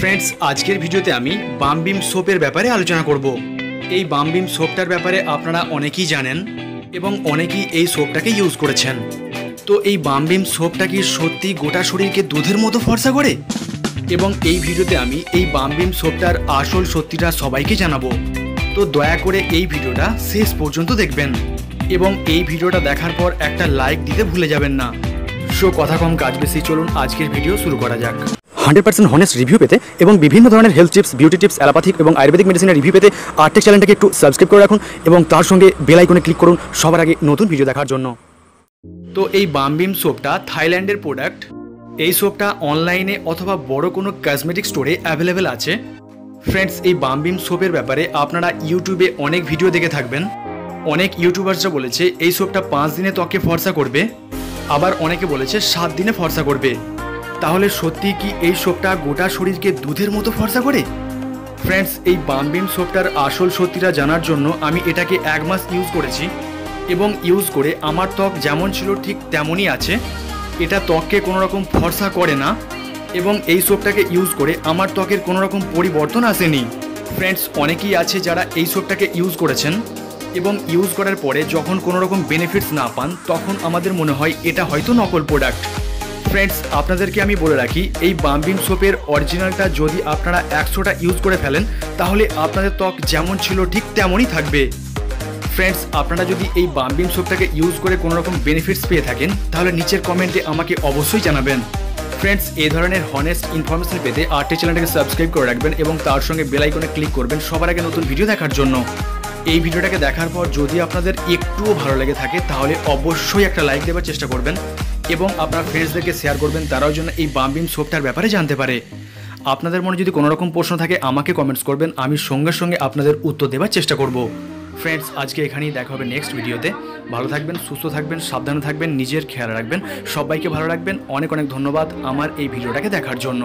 Friends আজকের ভিডিওতে আমি বামবিম সোপের ব্যাপারে আলোচনা করব। এই বামবিম সোপটার ব্যাপারে আপনারা অনেকেই জানেন এবং অনেকেই এই সোপটাকে ইউজ করেছেন। তো এই বামবিম সোপটা কি সত্যি গোটা শরীরকে দুধের মতো ফর্সা করে? এবং এই ভিডিওতে আমি এই বামবিম সোপটার আসল সত্যিটা সবাইকে জানাব। তো দয়া করে এই ভিডিওটা শেষ পর্যন্ত দেখবেন এবং এই ভিডিওটা দেখার পর একটা লাইক দিতে ভুলে যাবেন না। সো কথা কম, কাজ বেশি, চলুন আজকের ভিডিও শুরু করা যাক। হান্ড্রেড পার্সেন্ট হনেস্ট রিভিউ পেতে এবং বিভিন্ন ধরনের health tips beauty tips allopathic এবং আয়ুর্বেদিক মেডিসিনের রিভিউ পেতে আর্টেক চ্যানেলটাকে একটু সাবস্ক্রাইব করে রাখুন এবং তার সঙ্গে বেল আইকনে ক্লিক করুন সবার আগে নতুন ভিডিও দেখার জন্য। তো এই বামবিম সোপটা থাইল্যান্ডের প্রোডাক্ট এই সোপটা অনলাইনে অথবা বড় কোনো কসমেটিক স্টোরে অ্যাভেলেবেল আছে। ফ্রেন্ডস এই বামবিম সোপের ব্যাপারে আপনারা ইউটিউবে অনেক ভিডিও দেখে থাকবেন। অনেক ইউটিউবার্সরা বলেছে, এই সোপটা পাঁচ দিনে ত্বকে ফর্সা করবে। আবার অনেকে বলেছে, সাত দিনে ফর্সা করবে। তাহলে সত্যি কি এই সোপটা গোটা শরীরকে দুধের মতো ফর্সা করে? ফ্রেন্ডস এই বামবিম সোপটার আসল সত্যিটা জানার জন্য আমি এটাকে এক মাস ইউজ করেছি এবং ইউজ করে আমার ত্বক যেমন ছিল ঠিক তেমনই আছে। এটা ত্বককে কোনো রকম ফর্সা করে না এবং এই সোপটাকে ইউজ করে আমার ত্বকের কোনো রকম পরিবর্তন আসেনি। ফ্রেন্ডস অনেকেই আছে যারা এই সোপটাকে ইউজ করেছেন এবং ইউজ করার পরে যখন কোনো রকম বেনিফিটস না পান, তখন আমাদের মনে হয় এটা হয়তো নকল প্রোডাক্ট ফ্রেন্ডস আপনাদেরকে আমি বলে রাখি, এই বাম্বিং সোপের অরিজিনালটা যদি আপনারা একশোটা ইউজ করে ফেলেন, তাহলে আপনাদের ত্বক যেমন ছিল ঠিক তেমনই থাকবে। ফ্রেন্ডস আপনারা যদি এই বাম্বিং সোপটাকে ইউজ করে কোনো রকম বেনিফিটস পেয়ে থাকেন, তাহলে নিচের কমেন্টে আমাকে অবশ্যই জানাবেন। ফ্রেন্ডস এই ধরনের হনেস্ট ইনফরমেশন পেতে আরটি চ্যানেলটাকে সাবস্ক্রাইব করে রাখবেন এবং তার সঙ্গে বেল আইকনে ক্লিক করবেন সবার আগে নতুন ভিডিও দেখার জন্য। এই ভিডিওটাকে দেখার পর যদি আপনাদের একটুও ভালো লেগে থাকে, তাহলে অবশ্যই একটা লাইক দেওয়ার চেষ্টা করবেন। এবং আপনার ফ্রেন্ডসদেরকে শেয়ার করবেন, তারাও যেন এই বামবিম সোপটার ব্যাপারে জানতে পারে। আপনাদের মনে যদি কোনো রকম প্রশ্ন থাকে, আমাকে কমেন্টস করবেন, আমি সঙ্গে সঙ্গে আপনাদের উত্তর দেওয়ার চেষ্টা করব। ফ্রেন্ডস আজকে এখানেই দেখা হবে নেক্সট ভিডিওতে ভালো থাকবেন, সুস্থ থাকবেন, সাবধানে থাকবেন, নিজের খেয়াল রাখবেন। সবাইকে ভালো রাখবেন, অনেক অনেক ধন্যবাদ আমার এই ভিডিওটাকে দেখার জন্য।